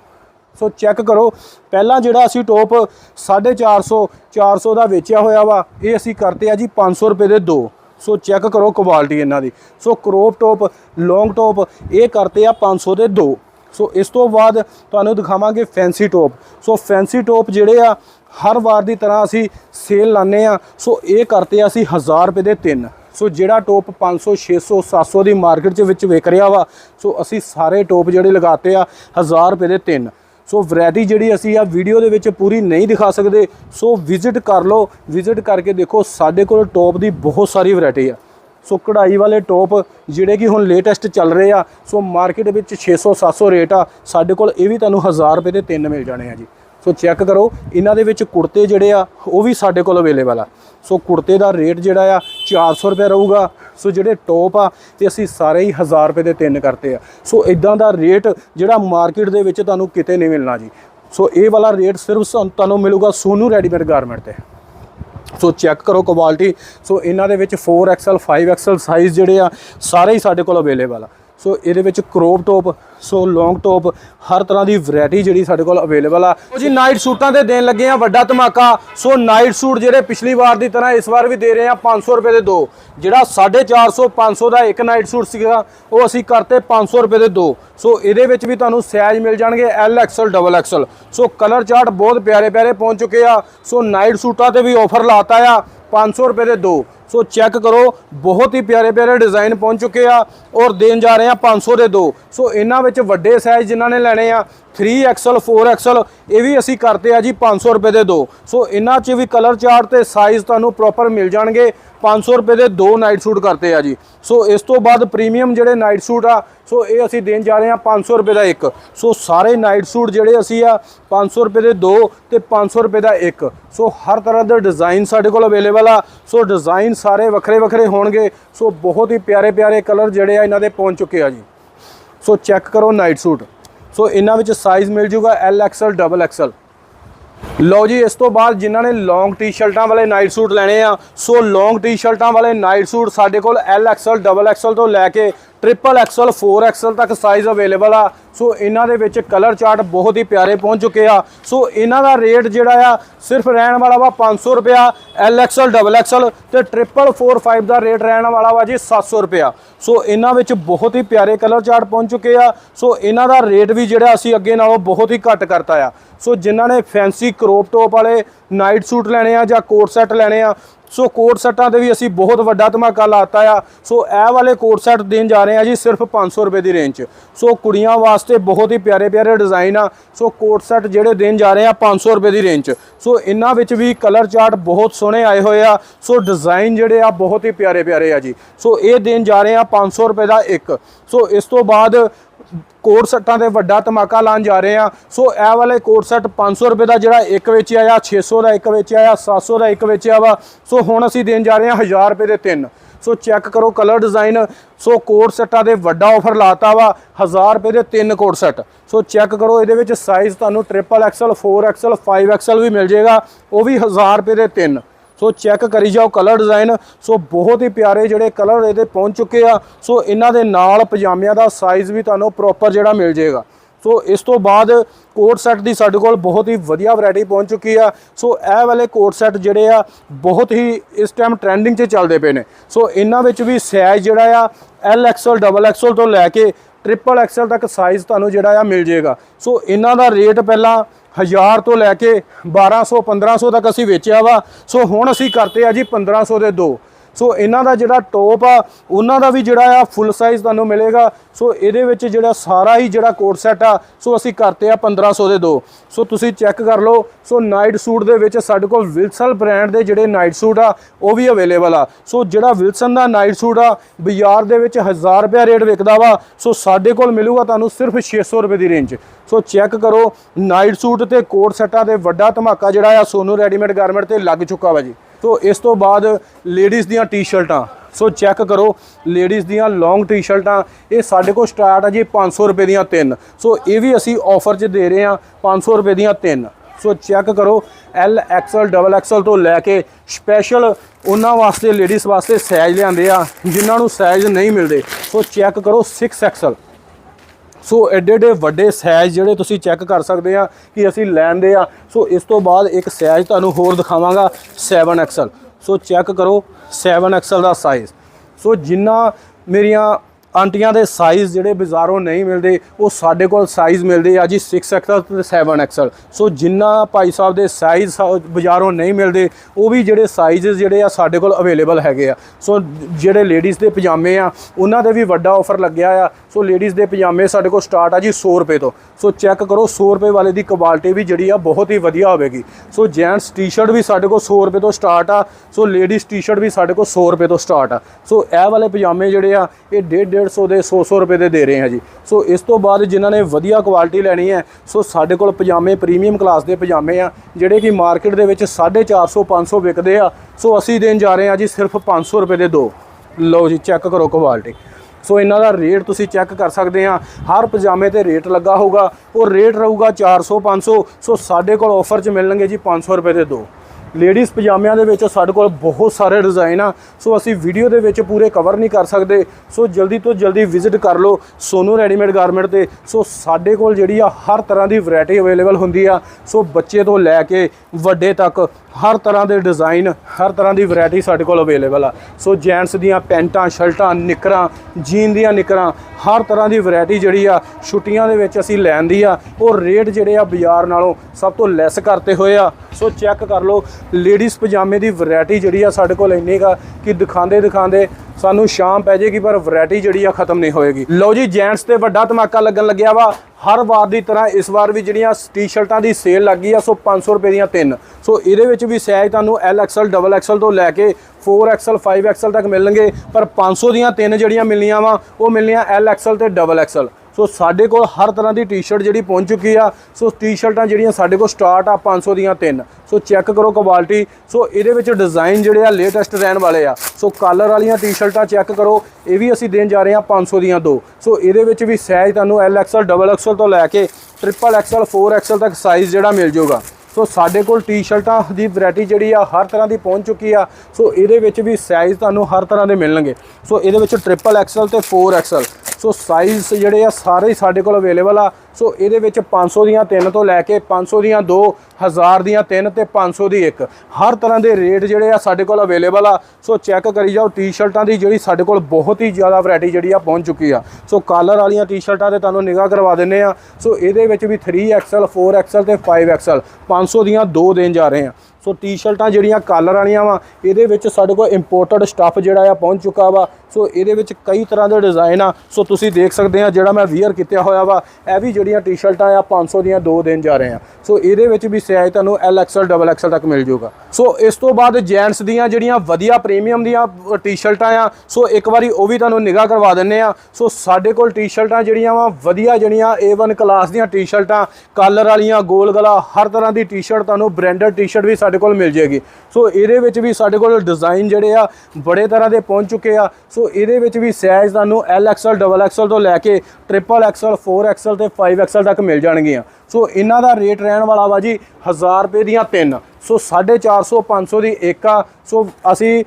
ਸੋ ਚੈੱਕ ਕਰੋ। ਪਹਿਲਾਂ ਜਿਹੜਾ ਅਸੀਂ ਟੋਪ 450 400 ਦਾ ਵੇਚਿਆ ਹੋਇਆ ਵਾ, ਇਹ ਅਸੀਂ ਕਰਤੇ ਆ ਜੀ 500 ਰੁਪਏ ਦੇ ਦੋ। ਸੋ ਚੈੱਕ ਕਰੋ ਕੁਆਲਿਟੀ ਇਹਨਾਂ ਦੀ। So crop top, long top, ਇਹ ਕਰਤੇ ਆ 500 ਦੇ ਦੋ। ਸੋ ਇਸ ਤੋਂ ਬਾਅਦ ਤੁਹਾਨੂੰ ਦਿਖਾਵਾਂਗੇ fancy top. So fancy top ਜਿਹੜੇ ਆ, ਹਰ ਵਾਰ ਦੀ ਤਰ੍ਹਾਂ ਅਸੀਂ ਸੇਲ ਲਾਣੇ ਆ। ਸੋ ਇਹ ਕਰਤੇ ਆ ਅਸੀਂ 1000 ਰੁਪਏ ਦੇ ਤਿੰਨ। ਸੋ ਜਿਹੜਾ ਟੋਪ 500 600 700 ਦੀ ਮਾਰਕੀਟ 'ਚ ਵਿੱਚ ਵਿਕ ਰਿਹਾ ਵਾ, ਸੋ ਅਸੀਂ ਸਾਰੇ ਟੋਪ ਜਿਹੜੇ ਲਗਾਤੇ ਆ 1000 ਰੁਪਏ ਦੇ ਤਿੰਨ। ਸੋ ਵੈਰਾਈਟੀ ਜਿਹੜੀ ਅਸੀਂ ਆ ਵੀਡੀਓ ਦੇ ਵਿੱਚ ਪੂਰੀ ਨਹੀਂ ਦਿਖਾ ਸਕਦੇ। ਸੋ ਵਿਜ਼ਿਟ ਕਰ ਲਓ। ਵਿਜ਼ਿਟ ਕਰਕੇ ਦੇਖੋ, ਸਾਡੇ ਕੋਲ ਟੋਪ ਦੀ ਬਹੁਤ ਸਾਰੀ ਵੈਰਾਈਟੀ ਆ। ਸੋ ਕਢਾਈ ਵਾਲੇ ਟੋਪ ਜਿਹੜੇ ਕਿ ਹੁਣ ਲੇਟੈਸਟ ਚੱਲ ਰਹੇ ਆ। ਸੋ ਮਾਰਕੀਟ ਵਿੱਚ 600 700 ਰੇਟ ਆ। ਸਾਡੇ ਕੋਲ ਇਹ ਵੀ ਤੁਹਾਨੂੰ 1000 ਰੁਪਏ ਦੇ ਤਿੰਨ ਮਿਲ ਜਾਣੇ ਆ ਜੀ। ਸੋ ਚੈੱਕ ਕਰੋ, ਇਹਨਾਂ ਦੇ ਵਿੱਚ ਕੁੜਤੇ ਜਿਹੜੇ ਆ, ਉਹ ਵੀ ਸਾਡੇ ਕੋਲ ਅਵੇਲੇਬਲ ਆ। ਸੋ ਕੁੜਤੇ ਦਾ ਰੇਟ ਜਿਹੜਾ ਆ 400 ਰੁਪਏ ਰਹੂਗਾ। ਸੋ ਜਿਹੜੇ ਟੋਪ ਆ, ਤੇ ਅਸੀਂ ਸਾਰੇ ਹੀ 1000 ਰੁਪਏ ਦੇ ਤਿੰਨ ਕਰਤੇ ਆ। ਸੋ ਇਦਾਂ ਦਾ ਰੇਟ ਜਿਹੜਾ ਮਾਰਕੀਟ ਦੇ ਵਿੱਚ ਤੁਹਾਨੂੰ ਕਿਤੇ ਨਹੀਂ ਮਿਲਣਾ ਜੀ। ਸੋ ਇਹ ਵਾਲਾ ਰੇਟ ਸਿਰਫ ਸਾਨੂੰ- ਤੁਹਾਨੂੰ ਮਿਲੂਗਾ ਸੋਨੂ ਰੈਡੀਮੇਡ ਗਾਰਮੈਂਟ ਤੇ। ਸੋ ਚੈੱਕ ਕਰੋ ਕੁਆਲਿਟੀ ਸੋ ਇਹਨਾਂ ਦੇ ਵਿੱਚ 4XL 5XL ਸਾਈਜ਼ ਜਿਹੜੇ ਆ, ਸਾਰੇ ਹੀ ਸਾਡੇ ਕੋਲ ਅਵੇਲੇਬਲ ਆ। ਸੋ ਇਹਦੇ ਵਿੱਚ crop top, so long top, ਹਰ ਤਰ੍ਹਾਂ ਦੀ ਵੈਰਾਈਟੀ ਜਿਹੜੀ ਸਾਡੇ ਕੋਲ ਅਵੇਲੇਬਲ ਆ। ਸੋ ਜੀ ਨਾਈਟ ਸੂਟਾਂ ਤੇ ਦੇਣ ਲੱਗੇ ਆ ਵੱਡਾ ਧਮਾਕਾ। ਸੋ ਨਾਈਟ ਸੂਟ ਜਿਹੜੇ ਪਿਛਲੀ ਵਾਰ ਦੀ ਤਰ੍ਹਾਂ ਇਸ ਵਾਰ ਵੀ ਦੇ ਰਹੇ ਆ 500 ਰੁਪਏ ਦੇ ਦੋ। ਜਿਹੜਾ 450 500 ਦਾ ਇੱਕ ਨਾਈਟ ਸੂਟ ਸੀਗਾ, ਉਹ ਅਸੀਂ ਕਰਤੇ 500 ਰੁਪਏ ਦੇ ਦੋ। ਸੋ ਇਹਦੇ ਵਿੱਚ ਵੀ ਤੁਹਾਨੂੰ ਸਾਈਜ਼ ਮਿਲ ਜਾਣਗੇ L XL double XL so colour chart ਬਹੁਤ ਪਿਆਰੇ ਪਿਆਰੇ ਪਹੁੰਚ ਚੁੱਕੇ ਆ। ਸੋ ਨਾਈਟ ਸੂਟਾਂ ਤੇ ਵੀ ਆਫਰ ਲਾਤਾ ਆ 500 ਰੁਪਏ ਦੇ ਦੋ। ਸੋ ਚੈੱਕ ਕਰੋ, ਬਹੁਤ ਹੀ ਪਿਆਰੇ ਪਿਆਰੇ ਡਿਜ਼ਾਈਨ ਪਹੁੰਚ ਚੁੱਕੇ ਆ ਔਰ ਦੇਣ ਜਾ ਰਹੇ ਆ 500 ਦੇ ਦੋ। ਸੋ ਇਹਨਾਂ ਵਿੱਚ ਵੱਡੇ ਸਾਈਜ਼ ਜਿਨ੍ਹਾਂ ਨੇ ਲੈਣੇ ਆ 3XL 4XL ਇਹ ਵੀ ਅਸੀਂ ਕਰਤੇ ਆ ਜੀ 500 ਰੁਪਏ ਦੇ ਦੋ। ਸੋ ਇਹਨਾਂ 'ਚ ਵੀ ਕਲਰ ਚਾਰਟ ਤੇ ਸਾਈਜ਼ ਤੁਹਾਨੂੰ ਪ੍ਰੋਪਰ ਮਿਲ ਜਾਣਗੇ 500 ਰੁਪਏ ਦੇ ਦੋ ਨਾਈਟ ਸੂਟ ਕਰਤੇ ਆ ਜੀ। ਸੋ ਇਸ ਤੋਂ ਬਾਅਦ ਪ੍ਰੀਮੀਅਮ ਜਿਹੜੇ ਨਾਈਟ ਸੂਟ ਆ, ਸੋ ਇਹ ਅਸੀਂ ਦੇਣ ਜਾ ਰਹੇ ਆ 500 ਰੁਪਏ ਦਾ ਇੱਕ। ਸੋ ਸਾਰੇ ਨਾਈਟ ਸੂਟ ਜਿਹੜੇ ਅਸੀਂ ਆ 500 ਰੁਪਏ ਦੇ ਦੋ ਤੇ 500 ਰੁਪਏ ਦਾ ਇੱਕ। ਸੋ ਹਰ ਤਰ੍ਹਾਂ ਦੇ ਡਿਜ਼ਾਈਨ ਸਾਡੇ ਕੋਲ ਅਵੇਲੇਬਲ ਆ। ਸੋ ਡਿਜ਼ਾਈਨ ਸਾਰੇ ਵੱਖਰੇ ਵੱਖਰੇ ਹੋਣਗੇ। ਸੋ ਬਹੁਤ ਹੀ ਪਿਆਰੇ ਪਿਆਰੇ ਕਲਰ ਜਿਹੜੇ ਆ ਇਹਨਾਂ ਦੇ ਪਹੁੰਚ ਚੁੱਕੇ ਆ ਜੀ। ਸੋ ਚੈੱਕ ਕਰੋ ਨਾਈਟ ਸੂਟ। ਸੋ ਇਹਨਾਂ ਵਿੱਚ ਸਾਈਜ਼ ਮਿਲ ਜੂਗਾ ਐਲ ਐਕਸਲ ਡਬਲ ਐਕਸਲ ਲਓ ਜੀ, ਇਸ ਤੋਂ ਬਾਅਦ ਜਿਨ੍ਹਾਂ ਨੇ ਲੌਂਗ ਟੀ-ਸ਼ਰਟਾਂ ਵਾਲੇ ਨਾਈਟ ਸੂਟ ਲੈਣੇ ਆ, ਸੋ ਲੌਂਗ ਟੀ-ਸ਼ਰਟਾਂ ਵਾਲੇ ਨਾਈਟ ਸੂਟ ਸਾਡੇ ਕੋਲ ਐਲ ਐਕਸਲ ਡਬਲ ਐਕਸਲ ਤੋਂ ਲੈ ਕੇ ਟ੍ਰਿਪਲ ਐਕਸਲ 4 ਐਕਸਲ ਤੱਕ ਸਾਈਜ਼ ਅਵੇਲੇਬਲ ਆ। ਸੋ ਇਹਨਾਂ ਦੇ ਵਿੱਚ ਕਲਰ ਚਾਰਟ ਬਹੁਤ ਹੀ ਪਿਆਰੇ ਪਹੁੰਚ ਚੁੱਕੇ ਆ। ਸੋ ਇਹਨਾਂ ਦਾ ਰੇਟ ਜਿਹੜਾ ਆ, ਸਿਰਫ ਰਹਿਣ ਵਾਲਾ ਵਾ 500 ਰੁਪਿਆ ਐਲ ਐਕਸਲ ਡਬਲ ਐਕਸਲ ਤੇ ਟ੍ਰਿਪਲ 45 ਦਾ ਰੇਟ ਰਹਿਣ ਵਾਲਾ ਵਾ ਜੀ 700 ਰੁਪਿਆ ਸੋ ਇਹਨਾਂ ਵਿੱਚ ਬਹੁਤ ਹੀ ਪਿਆਰੇ ਕਲਰ ਚਾਰਟ ਪਹੁੰਚ ਚੁੱਕੇ ਆ। ਸੋ ਇਹਨਾਂ ਦਾ ਰੇਟ ਵੀ ਜਿਹੜਾ ਅਸੀਂ ਅੱਗੇ ਨਾਲੋਂ ਬਹੁਤ ਹੀ ਘੱਟ ਕਰਤਾ ਆ। ਸੋ ਜਿਨ੍ਹਾਂ ਨੇ ਫੈਂਸੀ ਕਰੋਪ ਟੋਪ ਵਾਲੇ ਨਾਈਟ ਸੂਟ ਲੈਣੇ ਆ ਜਾਂ ਕੋਟ ਸੈੱਟ ਲੈਣੇ ਆ ਸੋ ਕੋਟ ਸੈੱਟਾਂ ਤੇ ਵੀ ਅਸੀਂ ਬਹੁਤ ਵੱਡਾ ਧਮਾਕਾ ਲਾਤਾ ਆ। ਸੋ ਇਹ ਵਾਲੇ ਕੋਟ ਸੈੱਟ ਦੇਣ ਜਾ ਰਹੇ ਆ ਜੀ ਸਿਰਫ 500 ਰੁਪਏ ਦੀ ਰੇਂਜ 'ਚ ਸੋ ਕੁੜੀਆਂ ਵਾਸਤੇ ਬਹੁਤ ਹੀ ਪਿਆਰੇ ਪਿਆਰੇ ਡਿਜ਼ਾਈਨ ਆ। ਸੋ ਕੋਟ ਸੈੱਟ ਜਿਹੜੇ ਦੇਣ ਜਾ ਰਹੇ ਆ 500 ਰੁਪਏ ਦੀ ਰੇਂਜ 'ਚ ਸੋ ਇਹਨਾਂ ਵਿੱਚ ਵੀ ਕਲਰ ਚਾਰਟ ਬਹੁਤ ਸੋਹਣੇ ਆਏ ਹੋਏ ਆ। ਸੋ ਡਿਜ਼ਾਈਨ ਜਿਹੜੇ ਆ ਬਹੁਤ ਹੀ ਪਿਆਰੇ ਪਿਆਰੇ ਆ ਜੀ। ਸੋ ਇਹ ਦੇਣ ਜਾ ਰਹੇ ਆ 500 ਰੁਪਏ ਦਾ ਇੱਕ। ਸੋ ਇਸ ਤੋਂ ਬਾਅਦ ਕੋਟ ਸੈੱਟਾਂ ਤੇ ਵੱਡਾ ਧਮਾਕਾ ਲਾਉਣ ਜਾ ਰਹੇ ਆ ਸੋ ਇਹ ਵਾਲੇ ਕੋਟ ਸੈੱਟ 500 ਰੁਪਏ ਦਾ ਜਿਹੜਾ ਇੱਕ ਵਿੱਚ ਆਇਆ 600 ਦਾ ਇੱਕ ਵਿੱਚ ਆਇਆ 700 ਦਾ ਇੱਕ ਵਿੱਚ ਆ ਵਾ। ਸੋ ਹੁਣ ਅਸੀਂ ਦੇਣ ਜਾ ਰਹੇ ਹਾਂ 1000 ਰੁਪਏ ਦੇ ਤਿੰਨ। ਸੋ ਚੈੱਕ ਕਰੋ ਕਲਰ ਡਿਜ਼ਾਈਨ ਸੋ ਕੋਟ ਸੈੱਟਾਂ ਦੇ ਵੱਡਾ ਆਫਰ ਲਾਤਾ ਵਾ 1000 ਰੁਪਏ ਦੇ ਤਿੰਨ ਕੋਟ ਸੈੱਟ। ਸੋ ਚੈੱਕ ਕਰੋ ਇਹਦੇ ਵਿੱਚ ਸਾਈਜ਼ ਤੁਹਾਨੂੰ ਟ੍ਰਿਪਲ ਐਕਸਲ 4 ਐਕਸਲ 5 ਐਕਸਲ ਵੀ ਮਿਲ ਜਾਏਗਾ। ਉਹ ਵੀ 1000 ਰੁਪਏ ਦੇ ਤਿੰਨ। ਸੋ ਚੈੱਕ ਕਰੀ ਜਾਓ ਕਲਰ ਡਿਜ਼ਾਈਨ। ਸੋ ਬਹੁਤ ਹੀ ਪਿਆਰੇ ਜਿਹੜੇ ਕਲਰ ਇਹਦੇ ਪਹੁੰਚ ਚੁੱਕੇ ਆ। ਸੋ ਇਹਨਾਂ ਦੇ ਨਾਲ ਪਜਾਮਿਆਂ ਦਾ ਸਾਈਜ਼ ਵੀ ਤੁਹਾਨੂੰ ਪ੍ਰੋਪਰ ਜਿਹੜਾ ਮਿਲ ਜਾਏਗਾ। ਸੋ ਇਸ ਤੋਂ ਬਾਅਦ ਕੋਟ ਸੈੱਟ ਦੀ ਸਾਡੇ ਕੋਲ ਬਹੁਤ ਹੀ ਵਧੀਆ ਵੈਰਾਈਟੀ ਪਹੁੰਚ ਚੁੱਕੀ ਆ। ਸੋ ਇਹ ਵਾਲੇ ਕੋਟ ਸੈੱਟ ਜਿਹੜੇ ਆ, ਬਹੁਤ ਹੀ ਇਸ ਟਾਈਮ ਟ੍ਰੈਂਡਿੰਗ 'ਚ ਚੱਲਦੇ ਪਏ ਨੇ। ਸੋ ਇਹਨਾਂ ਵਿੱਚ ਵੀ ਸਾਈਜ਼ ਜਿਹੜਾ ਆ ਐਲ ਐਕਸਲ ਡਬਲ ਐਕਸਲ ਤੋਂ ਲੈ ਕੇ ਟ੍ਰਿਪਲ ਐਕਸਲ ਤੱਕ ਸਾਈਜ਼ ਤੁਹਾਨੂੰ ਜਿਹੜਾ ਆ ਮਿਲ ਜਾਏਗਾ। ਸੋ ਇਹਨਾਂ ਦਾ ਰੇਟ ਪਹਿਲਾਂ 1000 ਤੋਂ ਲੈ ਕੇ 1200 1500 ਤੱਕ ਅਸੀਂ ਵੇਚਿਆ ਵਾ। ਸੋ ਹੁਣ ਅਸੀਂ ਕਰਤੇ ਆ ਜੀ 1500 ਦੇ ਦੋ। ਸੋ ਇਹਨਾਂ ਦਾ ਜਿਹੜਾ ਟੋਪ ਆ, ਉਹਨਾਂ ਦਾ ਵੀ ਜਿਹੜਾ ਆ ਫੁੱਲ ਸਾਈਜ਼ ਤੁਹਾਨੂੰ ਮਿਲੇਗਾ। ਸੋ ਇਹਦੇ ਵਿੱਚ ਜਿਹੜਾ ਸਾਰਾ ਹੀ ਜਿਹੜਾ ਕੋਟ ਸੈੱਟ ਆ, ਸੋ ਅਸੀਂ ਕਰਤੇ ਆ 1500 ਦੇ ਦੋ। ਸੋ ਤੁਸੀਂ ਚੈੱਕ ਕਰ ਲਓ, ਸੋ ਨਾਈਟ ਸੂਟ ਦੇ ਵਿੱਚ ਸਾਡੇ ਕੋਲ ਵਿਲਸਨ ਬ੍ਰਾਂਡ ਦੇ ਜਿਹੜੇ ਨਾਈਟ ਸੂਟ ਆ, ਉਹ ਵੀ ਅਵੇਲੇਬਲ ਆ। ਸੋ ਜਿਹੜਾ ਵਿਲਸਨ ਦਾ ਨਾਈਟ ਸੂਟ ਆ, ਬਾਜ਼ਾਰ ਦੇ ਵਿੱਚ 1000 ਰੁਪਏ ਰੇਟ ਵਿਕਦਾ ਵਾ, ਸੋ ਸਾਡੇ ਕੋਲ ਮਿਲੂਗਾ ਤੁਹਾਨੂੰ ਸਿਰਫ 600 ਰੁਪਏ ਦੀ ਰੇਂਜ। 'ਚ। ਸੋ ਚੈੱਕ ਕਰੋ, ਨਾਈਟ ਸੂਟ ਤੇ ਕੋਟ ਸੈੱਟਾਂ ਦੇ ਵੱਡਾ ਧਮਾਕਾ ਜਿਹੜਾ ਆ, ਸੋਨੂ ਰੈਡੀਮੇਡ ਗਾਰਮੈਂਟ ਤੇ ਲੱਗ ਚੁੱਕਾ ਵਾ ਜੀ। ਸੋ ਇਸ ਤੋਂ ਬਾਅਦ ਲੇਡੀਜ਼ ਦੀਆਂ ਟੀ-ਸ਼ਰਟਾਂ ਸੋ ਚੈੱਕ ਕਰੋ, ਲੇਡੀਜ਼ ਦੀਆਂ ਲੌਂਗ ਟੀ-ਸ਼ਰਟਾਂ, ਇਹ ਸਾਡੇ ਕੋਲ ਸਟਾਰਟ ਆ ਜੀ 500 ਰੁਪਏ ਦੀਆਂ ਤਿੰਨ। ਸੋ ਇਹ ਵੀ ਅਸੀਂ ਆਫਰ 'ਚ ਦੇ ਰਹੇ ਹਾਂ 500 ਰੁਪਏ ਦੀਆਂ ਤਿੰਨ। ਸੋ ਚੈੱਕ ਕਰੋ, ਐਲ ਐਕਸਲ ਡਬਲ ਐਕਸਲ ਤੋਂ ਲੈ ਕੇ ਸਪੈਸ਼ਲ ਉਹਨਾਂ ਵਾਸਤੇ ਲੇਡੀਜ਼ ਵਾਸਤੇ ਸਾਈਜ਼ ਲਿਆਂਦੇ ਆ, ਜਿਨ੍ਹਾਂ ਨੂੰ ਸਾਈਜ਼ ਨਹੀਂ ਮਿਲਦੇ। ਸੋ ਚੈੱਕ ਕਰੋ 6 ਐਕਸਲ ਸੋ ਐਡੇ ਐਡੇ ਵੱਡੇ ਸਾਈਜ਼ ਜਿਹੜੇ ਤੁਸੀਂ ਚੈੱਕ ਕਰ ਸਕਦੇ ਆ ਕਿ ਅਸੀਂ ਲੈਂਦੇ ਆ। ਸੋ ਇਸ ਤੋਂ ਬਾਅਦ ਇੱਕ ਸਾਈਜ਼ ਤੁਹਾਨੂੰ ਹੋਰ ਦਿਖਾਵਾਂਗਾ 7 ਐਕਸਲ ਸੋ ਚੈੱਕ ਕਰੋ 7XL ਦਾ ਸਾਈਜ਼ ਸੋ ਜਿੰਨਾ ਮੇਰੀਆਂ ਆਂਟੀਆਂ ਦੇ ਸਾਈਜ਼ ਜਿਹੜੇ ਬਾਜ਼ਾਰੋਂ ਨਹੀਂ ਮਿਲਦੇ, ਉਹ ਸਾਡੇ ਕੋਲ ਸਾਈਜ਼ ਮਿਲਦੇ ਆ ਜੀ 6XL ਤੇ 7XL ਸੋ ਜਿੰਨਾ ਭਾਈ ਸਾਹਿਬ ਦੇ ਸਾਈਜ਼ ਬਾਜ਼ਾਰੋਂ ਨਹੀਂ ਮਿਲਦੇ, ਉਹ ਵੀ ਜਿਹੜੇ ਸਾਈਜ਼ਸ ਜਿਹੜੇ ਆ ਸਾਡੇ ਕੋਲ ਅਵੇਲੇਬਲ ਹੈਗੇ ਆ। ਸੋ ਜਿਹੜੇ ਲੇਡੀਜ਼ ਦੇ ਪਜਾਮੇ ਆ, ਉਹਨਾਂ ਤੇ ਵੀ ਵੱਡਾ ਆਫਰ ਲੱਗਿਆ ਆ। ਸੋ ਲੇਡੀਜ਼ ਦੇ ਪਜਾਮੇ ਸਾਡੇ ਕੋਲ ਸਟਾਰਟ ਆ ਜੀ 100 ਰੁਪਏ ਤੋਂ। ਸੋ ਚੈੱਕ ਕਰੋ 100 ਰੁਪਏ ਵਾਲੇ ਦੀ ਕੁਆਲਿਟੀ ਵੀ ਜਿਹੜੀ ਆ ਬਹੁਤ ਹੀ ਵਧੀਆ ਹੋਵੇਗੀ। ਸੋ ਜੈਂਟਸ ਟੀ-ਸ਼ਰਟ ਵੀ ਸਾਡੇ ਕੋਲ 100 ਰੁਪਏ ਤੋਂ ਸਟਾਰਟ ਆ। ਸੋ ਲੇਡੀਜ਼ ਟੀ-ਸ਼ਰਟ ਵੀ ਸਾਡੇ ਕੋਲ 100 ਰੁਪਏ ਤੋਂ ਸਟਾਰਟ ਆ। ਸੋ ਇਹ ਵਾਲੇ ਪਜਾਮੇ ਜਿਹੜੇ ਆ, ਇਹ 1.5 150 ਦੇ 100 100 ਰੁਪਏ ਦੇ ਦੇ ਰਹੇ ਹਾਂ ਜੀ। ਸੋ ਇਸ ਤੋਂ ਬਾਅਦ ਜਿਨ੍ਹਾਂ ਨੇ ਵਧੀਆ ਕੁਆਲਿਟੀ ਲੈਣੀ ਹੈ, ਸੋ ਸਾਡੇ ਕੋਲ ਪਜਾਮੇ ਪ੍ਰੀਮੀਅਮ ਕਲਾਸ ਦੇ ਪਜਾਮੇ ਆ, ਜਿਹੜੇ ਕਿ ਮਾਰਕੀਟ ਦੇ ਵਿੱਚ 450 500 ਵਿਕਦੇ ਆ। ਸੋ ਅਸੀਂ ਦੇਣ ਜਾ ਰਹੇ ਹਾਂ ਜੀ ਸਿਰਫ 500 ਰੁਪਏ ਦੇ ਦੋ। ਲਓ ਜੀ ਚੈੱਕ ਕਰੋ ਕੁਆਲਿਟੀ ਸੋ ਇਹਨਾਂ ਦਾ ਰੇਟ ਤੁਸੀਂ ਚੈੱਕ ਕਰ ਸਕਦੇ ਆ। ਹਰ ਪਜਾਮੇ ਤੇ ਰੇਟ ਲੱਗਾ ਹੋਊਗਾ। ਉਹ ਰੇਟ ਰਹੂਗਾ 400 500 ਸੋ। ਸਾਡੇ ਕੋਲ ਆਫਰ 'ਚ ਮਿਲਣਗੇ ਜੀ 500 ਰੁਪਏ ਦੇ ਦੋ। ਲੇਡੀਜ਼ ਪਜਾਮਿਆਂ ਦੇ ਵਿੱਚ ਸਾਡੇ ਕੋਲ ਬਹੁਤ ਸਾਰੇ ਡਿਜ਼ਾਈਨ ਆ। ਸੋ ਅਸੀਂ ਵੀਡੀਓ ਦੇ ਵਿੱਚ ਪੂਰੇ ਕਵਰ ਨਹੀਂ ਕਰ ਸਕਦੇ। ਸੋ ਜਲਦੀ ਤੋਂ ਜਲਦੀ ਵਿਜ਼ਿਟ ਕਰ ਲਓ ਸੋਨੂ ਰੈਡੀਮੇਡ ਗਾਰਮੈਂਟ ਤੇ। ਸੋ ਸਾਡੇ ਕੋਲ ਜਿਹੜੀ ਆ ਹਰ ਤਰ੍ਹਾਂ ਦੀ ਵੈਰਾਈਟੀ ਅਵੇਲੇਬਲ ਹੁੰਦੀ ਆ। ਸੋ ਬੱਚੇ ਤੋਂ ਲੈ ਕੇ ਵੱਡੇ ਤੱਕ ਹਰ ਤਰ੍ਹਾਂ ਦੇ ਡਿਜ਼ਾਈਨ ਹਰ ਤਰ੍ਹਾਂ ਦੀ ਵੈਰਾਈਟੀ ਸਾਡੇ ਕੋਲ ਅਵੇਲੇਬਲ ਆ। ਸੋ ਜੈਂਟਸ ਦੀਆਂ ਪੈਂਟਾਂ, ਸ਼ਰਟਾਂ, ਨਿਕਰਾਂ ਜੀਨ ਦੀਆਂ ਨਿਕਰਾਂ, ਹਰ ਤਰ੍ਹਾਂ ਦੀ ਵੈਰਾਈਟੀ ਜਿਹੜੀ ਆ ਛੁੱਟੀਆਂ ਦੇ ਵਿੱਚ ਅਸੀਂ ਲੈਣ ਦੀ ਆ। ਉਹ ਰੇਟ ਜਿਹੜੇ ਆ ਬਾਜ਼ਾਰ ਨਾਲੋਂ ਸਭ ਤੋਂ ਲੈਸ ਕਰਤੇ ਹੋਏ ਆ। ਸੋ ਚੈੱਕ ਕਰ ਲਓ ਲੇਡੀਜ਼ ਪਜਾਮੇ ਦੀ ਵੈਰਾਈਟੀ ਜਿਹੜੀ ਆ ਸਾਡੇ ਕੋਲ ਇੰਨੀ ਕਾ ਕਿ ਦਿਖਾਉਂਦੇ ਦਿਖਾਉਂਦੇ ਸਾਨੂੰ ਸ਼ਾਮ ਪੈ ਜਾਏਗੀ ਪਰ ਵੈਰਾਈਟੀ ਜਿਹੜੀ ਆ ਖਤਮ ਨਹੀਂ ਹੋਏਗੀ। ਲਓ ਜੀ, ਜੈਂਟਸ ਤੇ ਵੱਡਾ ਧਮਾਕਾ ਲੱਗਣ ਲੱਗਿਆ ਵਾ। ਹਰ ਵਾਰ ਦੀ ਤਰ੍ਹਾਂ ਇਸ ਵਾਰ ਵੀ ਜਿਹੜੀਆਂ ਟੀ-ਸ਼ਰਟਾਂ ਦੀ ਸੇਲ ਲੱਗੀ ਆ, ਸੋ 500 ਰੁਪਏ ਦੀਆਂ ਤਿੰਨ। ਸੋ ਇਹਦੇ ਵਿੱਚ ਵੀ ਸਾਈਜ਼ ਤੁਹਾਨੂੰ LXL ਡਬਲ XL ਤੋਂ ਲੈ ਕੇ 4XL 5XL ਤੱਕ ਮਿਲਣਗੇ, ਪਰ 500 ਦੀਆਂ ਤਿੰਨ ਜਿਹੜੀਆਂ ਮਿਲਣੀਆਂ ਵਾ, ਉਹ ਮਿਲਣੀਆਂ LXL ਤੇ ਡਬਲ XL ਸੋ ਸਾਡੇ ਕੋਲ ਹਰ ਤਰ੍ਹਾਂ ਦੀ ਟੀ-ਸ਼ਰਟ ਜਿਹੜੀ ਪਹੁੰਚ ਚੁੱਕੀ ਆ। ਸੋ ਟੀ-ਸ਼ਰਟਾਂ ਜਿਹੜੀਆਂ ਸਾਡੇ ਕੋਲ ਸਟਾਰਟ ਆ 500 ਦੀਆਂ ਤਿੰਨ। ਸੋ ਚੈੱਕ ਕਰੋ ਕੁਆਲਿਟੀ ਸੋ ਇਹਦੇ ਵਿੱਚ ਡਿਜ਼ਾਈਨ ਜਿਹੜੇ ਆ ਲੇਟੈਸਟ ਰਹਿਣ ਵਾਲੇ ਆ। ਸੋ ਕਾਲਰ ਵਾਲੀਆਂ ਟੀ-ਸ਼ਰਟਾਂ ਚੈੱਕ ਕਰੋ। ਇਹ ਵੀ ਅਸੀਂ ਦੇਣ ਜਾ ਰਹੇ ਹਾਂ 500 ਦੀਆਂ ਦੋ। ਸੋ ਇਹਦੇ ਵਿੱਚ ਵੀ ਸਾਈਜ਼ ਤੁਹਾਨੂੰ LXL ਡਬਲ XL ਤੋਂ ਲੈ ਕੇ ਟ੍ਰਿਪਲ XL 4XL ਤੱਕ ਸਾਈਜ਼ ਜਿਹੜਾ ਮਿਲ ਜਾਊਗਾ। ਸੋ ਸਾਡੇ ਕੋਲ ਟੀ-ਸ਼ਰਟਾਂ ਦੀ ਵੈਰਾਈਟੀ ਜਿਹੜੀ ਆ ਹਰ ਤਰ੍ਹਾਂ ਦੀ ਪਹੁੰਚ ਚੁੱਕੀ ਆ। ਸੋ ਇਹਦੇ ਵਿੱਚ ਵੀ ਸਾਈਜ਼ ਤੁਹਾਨੂੰ ਹਰ ਤਰ੍ਹਾਂ ਦੇ ਮਿਲਣਗੇ। ਸੋ ਇਹਦੇ ਵਿੱਚ ਟ੍ਰਿਪਲ ਐਕਸਲ ਤੇ 4XL ਸੋ ਸਾਈਜ਼ ਜਿਹੜੇ ਆ ਸਾਰੇ ਹੀ ਸਾਡੇ ਕੋਲ ਅਵੇਲੇਬਲ ਆ। ਸੋ ਇਹਦੇ ਵਿੱਚ 500 ਦੀਆਂ ਤਿੰਨ ਤੋਂ ਲੈ ਕੇ 500 ਦੀਆਂ ਦੋ 1000 ਦੀਆਂ ਤਿੰਨ ਤੇ 500 ਦੀ ਇੱਕ। ਹਰ ਤਰ੍ਹਾਂ ਦੇ ਰੇਟ ਜਿਹੜੇ ਆ ਸਾਡੇ ਕੋਲ ਅਵੇਲੇਬਲ ਆ। ਸੋ ਚੈੱਕ ਕਰੀ ਜਾਓ, ਟੀ-ਸ਼ਰਟਾਂ ਦੀ ਜਿਹੜੀ ਸਾਡੇ ਕੋਲ ਬਹੁਤ ਹੀ ਜ਼ਿਆਦਾ ਵੈਰਾਈਟੀ ਜਿਹੜੀ ਆ ਪਹੁੰਚ ਚੁੱਕੀ ਆ। ਸੋ ਕਾਲਰ ਵਾਲੀਆਂ ਟੀ-ਸ਼ਰਟਾਂ ਤੇ ਤੁਹਾਨੂੰ ਨਿਗਾਹ ਕਰਵਾ ਦਿੰਨੇ ਆ। ਸੋ ਇਹਦੇ ਵਿੱਚ ਵੀ 3XL 4XL ਤੇ 5XL 500 ਦੀਆਂ ਦੋ ਦੇਣ ਜਾ ਰਹੇ ਆ ਸੋ ਟੀ-ਸ਼ਰਟਾਂ ਜਿਹੜੀਆਂ ਕਾਲਰ ਵਾਲੀਆਂ ਵਾ, ਇਹਦੇ ਵਿੱਚ ਸਾਡੇ ਕੋਲ ਇੰਪੋਰਟਡ ਸਟੱਫ ਜਿਹੜਾ ਆ ਪਹੁੰਚ ਚੁੱਕਾ ਵਾ। ਸੋ ਇਹਦੇ ਵਿੱਚ ਕਈ ਤਰ੍ਹਾਂ ਦੇ ਡਿਜ਼ਾਈਨ ਆ। ਸੋ ਤੁਸੀਂ ਦੇਖ ਸਕਦੇ ਆ ਜਿਹੜਾ ਮੈਂ ਵੀਅਰ ਕੀਤਾ ਹੋਇਆ ਵਾ, ਇਹ ਵੀ ਜਿਹੜੀਆਂ ਟੀ-ਸ਼ਰਟਾਂ ਆ 500 ਦੀਆਂ ਦੋ ਦੇਣ ਜਾ ਰਹੇ ਆ। ਸੋ ਇਹਦੇ ਵਿੱਚ ਵੀ ਸਾਈਜ਼ ਤੁਹਾਨੂੰ LXL ਡਬਲ XL ਤੱਕ ਮਿਲ ਜਾਊਗਾ। ਸੋ ਇਸ ਤੋਂ ਬਾਅਦ ਜੈਂਟਸ ਦੀਆਂ ਜਿਹੜੀਆਂ ਵਧੀਆ ਪ੍ਰੀਮੀਅਮ ਦੀਆਂ ਟੀ-ਸ਼ਰਟਾਂ ਆ, ਸੋ ਇੱਕ ਵਾਰੀ ਉਹ ਵੀ ਤੁਹਾਨੂੰ ਨਿਗਾਹ ਕਰਵਾ ਦਿੰਨੇ ਆ। ਸੋ ਸਾਡੇ ਕੋਲ ਟੀ-ਸ਼ਰਟਾਂ ਜਿਹੜੀਆਂ ਵਾ, ਵਧੀਆ ਜਿਹੜੀਆਂ A1 ਕਲਾਸ ਦੀਆਂ ਟੀ-ਸ਼ਰਟਾਂ ਕਾਲਰ ਵਾਲੀਆਂ, ਗੋਲ ਗਲਾ, ਹਰ ਤਰ੍ਹਾਂ ਦੀ ਟੀ-ਸ਼ਰਟ ਤੁਹਾਨੂੰ ਬ੍ਰਾਂਡਡ ਟੀ-ਸ਼ਰਟ ਵੀ ਸਾਡੇ ਸਾਡੇ ਕੋਲ ਮਿਲ ਜੇਗੀ ਸੋ ਇਹਦੇ ਵਿੱਚ ਵੀ ਸਾਡੇ ਕੋਲ ਡਿਜ਼ਾਈਨ ਜਿਹੜੇ ਆ, ਬੜੇ ਤਰ੍ਹਾਂ ਦੇ ਪਹੁੰਚ ਚੁੱਕੇ ਆ। ਸੋ ਇਹਦੇ ਵਿੱਚ ਵੀ ਸਾਈਜ਼ ਤੁਹਾਨੂੰ LXL ਡਬਲ XL ਤੋਂ ਲੈ ਕੇ ਟ੍ਰਿਪਲ XL 4XL ਤੇ 5XL ਤੱਕ ਮਿਲ ਜਾਣਗੀਆਂ। ਸੋ ਇਹਨਾਂ ਦਾ ਰੇਟ ਰਹਿਣ ਵਾਲਾ ਵਾ ਜੀ 1000 ਰੁਪਏ ਦੀਆਂ ਤਿੰਨ। ਸੋ 450 500 ਦੀ ਇੱਕ ਆ। ਸੋ ਅਸੀਂ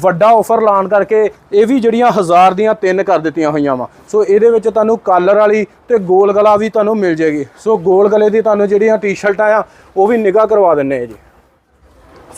ਵੱਡਾ ਆਫਰ ਲਾਣ ਕਰਕੇ ਇਹ ਵੀ ਜਿਹੜੀਆਂ 1000 ਦੀਆਂ ਤਿੰਨ ਕਰ ਦਿੱਤੀਆਂ ਹੋਈਆਂ ਵਾ। ਸੋ ਇਹਦੇ ਵਿੱਚ ਤੁਹਾਨੂੰ ਕਾਲਰ ਵਾਲੀ ਤੇ ਗੋਲ ਗਲਾ ਵੀ ਤੁਹਾਨੂੰ ਮਿਲ ਜੇਗੀ ਸੋ ਗੋਲ ਗਲੇ ਦੀ ਤੁਹਾਨੂੰ ਜਿਹੜੀਆਂ ਟੀ-ਸ਼ਰਟਾਂ ਆ, ਉਹ ਵੀ ਨਿਗਾਹ ਕਰਵਾ ਦਿੰਨੇ ਆ ਜੀ।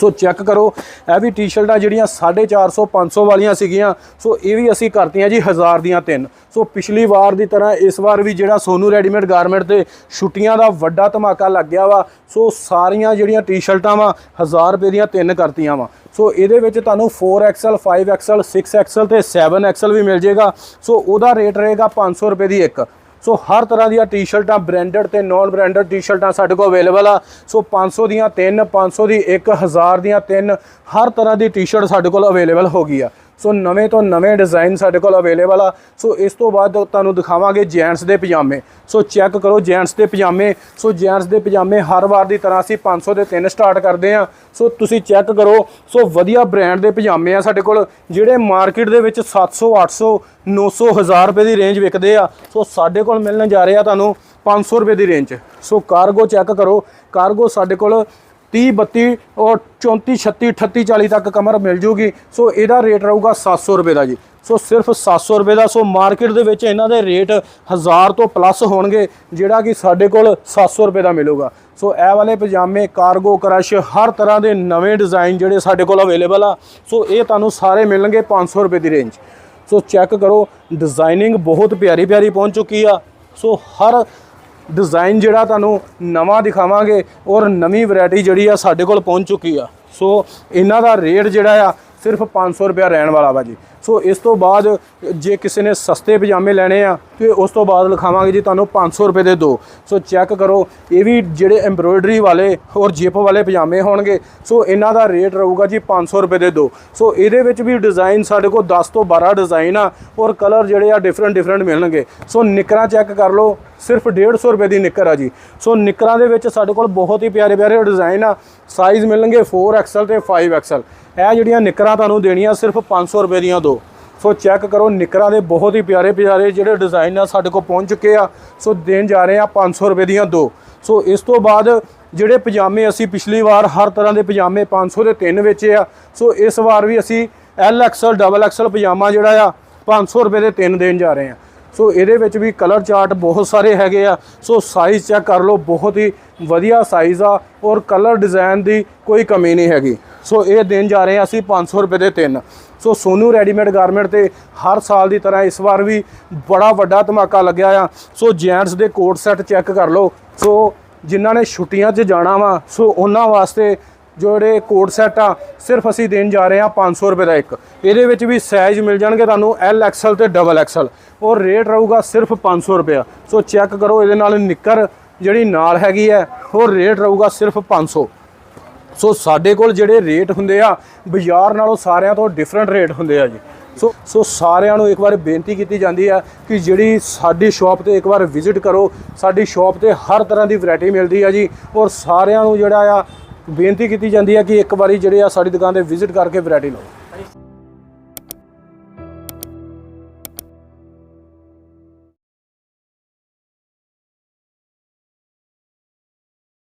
ਸੋ ਚੈੱਕ ਕਰੋ, ਇਹ ਵੀ ਟੀ-ਸ਼ਰਟਾਂ ਜਿਹੜੀਆਂ 450 500 ਵਾਲੀਆਂ ਸੀਗੀਆਂ, ਸੋ ਇਹ ਵੀ ਅਸੀਂ ਕਰਤੀਆਂ ਜੀ 1000 ਦੀਆਂ ਤਿੰਨ। ਸੋ ਪਿਛਲੀ ਵਾਰ ਦੀ ਤਰ੍ਹਾਂ ਇਸ ਵਾਰ ਵੀ ਜਿਹੜਾ ਸੋਨੂ ਰੈਡੀਮੇਡ ਗਾਰਮੈਂਟ ਤੇ ਛੁੱਟੀਆਂ ਦਾ ਵੱਡਾ ਧਮਾਕਾ ਲੱਗ ਗਿਆ ਵਾ, ਸੋ ਸਾਰੀਆਂ ਜਿਹੜੀਆਂ ਟੀ-ਸ਼ਰਟਾਂ ਵਾ 1000 ਰੁਪਏ ਦੀਆਂ ਤਿੰਨ ਕਰਤੀਆਂ ਵਾ। ਸੋ ਇਹਦੇ ਵਿੱਚ ਤੁਹਾਨੂੰ 4XL 5XL 6XL ਤੇ 7XL ਵੀ ਮਿਲ ਜੇਗਾ, ਸੋ ਉਹਦਾ ਰੇਟ ਰਹੇਗਾ 500 ਰੁਪਏ ਦੀ ਇੱਕ। ਸੋ ਹਰ ਤਰ੍ਹਾਂ ਦੀਆਂ ਟੀ-ਸ਼ਰਟਾਂ ਬ੍ਰਾਂਡਡ ਤੇ ਨਾਨ ਬ੍ਰਾਂਡਡ ਟੀ-ਸ਼ਰਟਾਂ ਸਾਡੇ ਕੋਲ ਅਵੇਲੇਬਲ ਆ। ਸੋ 500 ਦੀਆਂ ਤਿੰਨ 500 ਦੀ 1000 ਦੀਆਂ ਤਿੰਨ, ਹਰ ਤਰ੍ਹਾਂ ਦੀ ਟੀ-ਸ਼ਰਟ ਸਾਡੇ ਕੋਲ ਅਵੇਲੇਬਲ ਹੋ ਗਈ ਆ। ਸੋ ਨਵੇਂ ਤੋਂ ਨਵੇਂ ਡਿਜ਼ਾਈਨ ਸਾਡੇ ਕੋਲ ਅਵੇਲੇਬਲ ਆ। ਸੋ ਇਸ ਤੋਂ ਬਾਅਦ ਤੁਹਾਨੂੰ ਦਿਖਾਵਾਂਗੇ ਜੈਂਟਸ ਦੇ ਪਜਾਮੇ। ਸੋ ਚੈੱਕ ਕਰੋ ਜੈਂਟਸ ਦੇ ਪਜਾਮੇ। ਸੋ ਜੈਂਟਸ ਦੇ ਪਜਾਮੇ ਹਰ ਵਾਰ ਦੀ ਤਰ੍ਹਾਂ ਅਸੀਂ 500 ਦੇ ਤਿੰਨ ਸਟਾਰਟ ਕਰਦੇ ਆ ਸੋ ਤੁਸੀਂ ਚੈੱਕ ਕਰੋ। ਸੋ ਵਧੀਆ ਬ੍ਰਾਂਡ ਦੇ ਪਜਾਮੇ ਆ ਸਾਡੇ ਕੋਲ, ਜਿਹੜੇ ਮਾਰਕੀਟ ਦੇ ਵਿੱਚ 700 800 900 1000 ਰੁਪਏ ਦੀ ਰੇਂਜ ਵਿਕਦੇ ਆ। ਸੋ ਸਾਡੇ ਕੋਲ ਮਿਲਣ ਜਾ ਰਹੇ ਆ ਤੁਹਾਨੂੰ 500 ਰੁਪਏ ਦੀ ਰੇਂਜ ਸੋ ਕਾਰਗੋ ਚੈੱਕ ਕਰੋ। ਕਾਰਗੋ ਸਾਡੇ ਕੋਲ 30 32 ਔਰ 34 36 38 40 ਤੱਕ ਕਮਰ ਮਿਲ ਜੂਗੀ। ਸੋ ਇਹਦਾ ਰੇਟ ਰਹੂਗਾ 700 ਰੁਪਏ ਦਾ ਜੀ। ਸੋ ਸਿਰਫ 700 ਰੁਪਏ ਦਾ, ਸੋ ਮਾਰਕੀਟ ਦੇ ਵਿੱਚ ਇਹਨਾਂ ਦੇ ਰੇਟ 1000 ਤੋਂ ਪਲੱਸ ਹੋਣਗੇ, ਜਿਹੜਾ ਕਿ ਸਾਡੇ ਕੋਲ 700 ਰੁਪਏ ਦਾ ਮਿਲੂਗਾ। ਸੋ ਇਹ ਵਾਲੇ ਪਜਾਮੇ, ਕਾਰਗੋ, ਕਰਸ਼, ਹਰ ਤਰ੍ਹਾਂ ਦੇ ਨਵੇਂ ਡਿਜ਼ਾਈਨ ਜਿਹੜੇ ਸਾਡੇ ਕੋਲ ਅਵੇਲੇਬਲ ਆ। ਸੋ ਇਹ ਤੁਹਾਨੂੰ ਸਾਰੇ ਮਿਲਣਗੇ 500 ਰੁਪਏ ਦੀ ਰੇਂਜ। ਸੋ ਚੈੱਕ ਕਰੋ, ਡਿਜ਼ਾਈਨਿੰਗ ਬਹੁਤ ਪਿਆਰੀ ਪਿਆਰੀ ਪਹੁੰਚ ਚੁੱਕੀ ਆ। ਸੋ ਹਰ ਡਿਜ਼ਾਈਨ ਜਿਹੜਾ ਤੁਹਾਨੂੰ ਨਵਾਂ ਦਿਖਾਵਾਂਗੇ ਔਰ ਨਵੀਂ ਵੈਰਾਈਟੀ ਜਿਹੜੀ ਆ ਸਾਡੇ ਕੋਲ ਪਹੁੰਚ ਚੁੱਕੀ ਆ। ਸੋ ਇਹਨਾਂ ਦਾ ਰੇਟ ਜਿਹੜਾ ਆ ਸਿਰਫ 500 ਰੁਪਿਆ ਰਹਿਣ ਵਾਲਾ ਵਾ ਜੀ। ਸੋ ਇਸ ਤੋਂ ਬਾਅਦ ਜੇ ਕਿਸੇ ਨੇ ਸਸਤੇ ਪਜਾਮੇ ਲੈਣੇ ਆ, ਤੇ ਉਸ ਤੋਂ ਬਾਅਦ ਲਿਖਾਵਾਂਗੇ ਜੀ ਤੁਹਾਨੂੰ 500 ਰੁਪਏ ਦੇ ਦੋ। ਸੋ ਚੈੱਕ ਕਰੋ, ਇਹ ਵੀ ਜਿਹੜੇ ਐਮਬ੍ਰੋਇਡਰੀ ਵਾਲੇ ਔਰ ਜਿਪ ਵਾਲੇ ਪਜਾਮੇ ਹੋਣਗੇ, ਸੋ ਇਹਨਾਂ ਦਾ ਰੇਟ ਰਹੂਗਾ ਜੀ 500 ਰੁਪਏ ਦੇ ਦੋ। ਸੋ ਇਹਦੇ ਵਿੱਚ ਵੀ ਡਿਜ਼ਾਈਨ ਸਾਡੇ ਕੋਲ 10 ਤੋਂ 12 ਡਿਜ਼ਾਈਨ ਆ, ਔਰ ਕਲਰ ਜਿਹੜੇ ਆ ਡਿਫਰੈਂਟ ਡਿਫਰੈਂਟ ਮਿਲਣਗੇ। ਸੋ ਨਿਕਰਾਂ ਚੈੱਕ ਕਰ ਲਓ, ਸਿਰਫ 150 ਰੁਪਏ ਦੀ ਨਿੱਕਰ ਆ ਜੀ। ਸੋ ਨਿੱਕਰਾਂ ਦੇ ਵਿੱਚ ਸਾਡੇ ਕੋਲ ਬਹੁਤ ਹੀ ਪਿਆਰੇ ਪਿਆਰੇ ਡਿਜ਼ਾਈਨ ਆ ਸਾਈਜ਼ ਮਿਲਣਗੇ 4XL ਤੇ 5XL ਇਹ ਜਿਹੜੀਆਂ ਨਿਕਰਾਂ ਤੁਹਾਨੂੰ ਦੇਣੀਆਂ ਸਿਰਫ 500 ਰੁਪਏ ਦੀਆਂ ਦੋ। ਸੋ ਚੈੱਕ ਕਰੋ, ਨਿੱਕਰਾਂ ਦੇ ਬਹੁਤ ਹੀ ਪਿਆਰੇ ਪਿਆਰੇ ਜਿਹੜੇ ਡਿਜ਼ਾਈਨ ਆ ਸਾਡੇ ਕੋਲ ਪਹੁੰਚ ਚੁੱਕੇ ਆ। ਸੋ ਦੇਣ ਜਾ ਰਹੇ ਆ 500 ਰੁਪਏ ਦੀਆਂ ਦੋ। ਸੋ ਇਸ ਤੋਂ ਬਾਅਦ ਜਿਹੜੇ ਪਜਾਮੇ ਅਸੀਂ ਪਿਛਲੀ ਵਾਰ ਹਰ ਤਰ੍ਹਾਂ ਦੇ ਪਜਾਮੇ 500 ਦੇ ਤਿੰਨ ਵੇਚੇ ਆ। ਸੋ ਇਸ ਵਾਰ ਵੀ ਅਸੀਂ LXL ਡਬਲ XL ਪਜਾਮਾ ਜਿਹੜਾ ਆ 500 ਰੁਪਏ ਦੇ ਤਿੰਨ ਦੇਣ ਜਾ ਰਹੇ ਆ। ਸੋ ਇਹਦੇ ਵਿੱਚ ਵੀ ਕਲਰ ਚਾਰਟ ਬਹੁਤ ਸਾਰੇ ਹੈਗੇ ਆ। ਸੋ ਸਾਈਜ਼ ਚੈੱਕ ਕਰ ਲਓ, ਬਹੁਤ ਹੀ ਵਧੀਆ ਸਾਈਜ਼ ਆ ਔਰ ਕਲਰ ਡਿਜ਼ਾਈਨ ਦੀ ਕੋਈ ਕਮੀ ਨਹੀਂ ਹੈਗੀ। ਸੋ ਇਹ ਦੇਣ ਜਾ ਰਹੇ ਆ ਅਸੀਂ 500 ਰੁਪਏ ਦੇ ਤਿੰਨ। ਸੋ ਸੋਨੂ ਰੈਡੀਮੇਡ ਗਾਰਮੈਂਟ ਤੇ ਹਰ ਸਾਲ ਦੀ ਤਰ੍ਹਾਂ ਇਸ ਵਾਰ ਵੀ ਬੜਾ ਵੱਡਾ ਧਮਾਕਾ ਲੱਗਿਆ ਆ। ਸੋ ਜੈਂਟਸ ਦੇ ਕੋਟ ਸੈੱਟ ਚੈੱਕ ਕਰ ਲਓ। ਸੋ ਜਿਨ੍ਹਾਂ ਨੇ ਛੁੱਟੀਆਂ 'ਚ ਜਾਣਾ ਵਾ, ਸੋ ਉਹਨਾਂ ਵਾਸਤੇ ਜਿਹੜੇ ਕੋਟ ਸੈੱਟ ਆ, ਸਿਰਫ ਅਸੀਂ ਦੇਣ ਜਾ ਰਹੇ ਹਾਂ 500 ਰੁਪਏ ਦਾ ਇੱਕ। ਇਹਦੇ ਵਿੱਚ ਵੀ ਸਾਈਜ਼ ਮਿਲ ਜਾਣਗੇ ਤੁਹਾਨੂੰ ਐਲ ਐਕਸਲ ਤੇ ਡਬਲ ਐਕਸਲ ਔਰ ਰੇਟ ਰਹੂਗਾ ਸਿਰਫ 500 ਰੁਪਏ। ਸੋ ਚੈੱਕ ਕਰੋ, ਇਹਦੇ ਨਾਲ ਨਿੱਕਰ ਜਿਹੜੀ ਨਾਲ ਹੈਗੀ ਹੈ ਹੋਰ ਰੇਟ ਰਹੂਗਾ ਸਿਰਫ 500 ਸੋ। ਸਾਡੇ ਕੋਲ ਜਿਹੜੇ ਰੇਟ ਹੁੰਦੇ ਆ, ਬਾਜ਼ਾਰ ਨਾਲੋਂ ਸਾਰਿਆਂ ਤੋਂ ਡਿਫਰੈਂਟ ਰੇਟ ਹੁੰਦੇ ਆ ਜੀ। ਸੋ ਸੋ ਸਾਰਿਆਂ ਨੂੰ ਇੱਕ ਵਾਰ ਬੇਨਤੀ ਕੀਤੀ ਜਾਂਦੀ ਹੈ ਕਿ ਜਿਹੜੀ ਸਾਡੀ ਸ਼ਾਪ ਤੇ ਇੱਕ ਵਾਰ ਵਿਜ਼ਿਟ ਕਰੋ। ਸਾਡੀ ਸ਼ਾਪ ਤੇ ਹਰ ਤਰ੍ਹਾਂ ਦੀ ਵੈਰਾਈਟੀ ਮਿਲਦੀ ਆ ਜੀ। ਔਰ ਸਾਰਿਆਂ ਨੂੰ ਜਿਹੜਾ ਆ ਬੇਨਤੀ ਕੀਤੀ ਜਾਂਦੀ ਹੈ ਕਿ ਇੱਕ ਵਾਰੀ ਜਿਹੜੇ ਆ ਸਾਡੀ ਦੁਕਾਨ ਤੇ ਵਿਜ਼ਿਟ ਕਰਕੇ ਵੈਰਾਈਟੀ ਲਓ।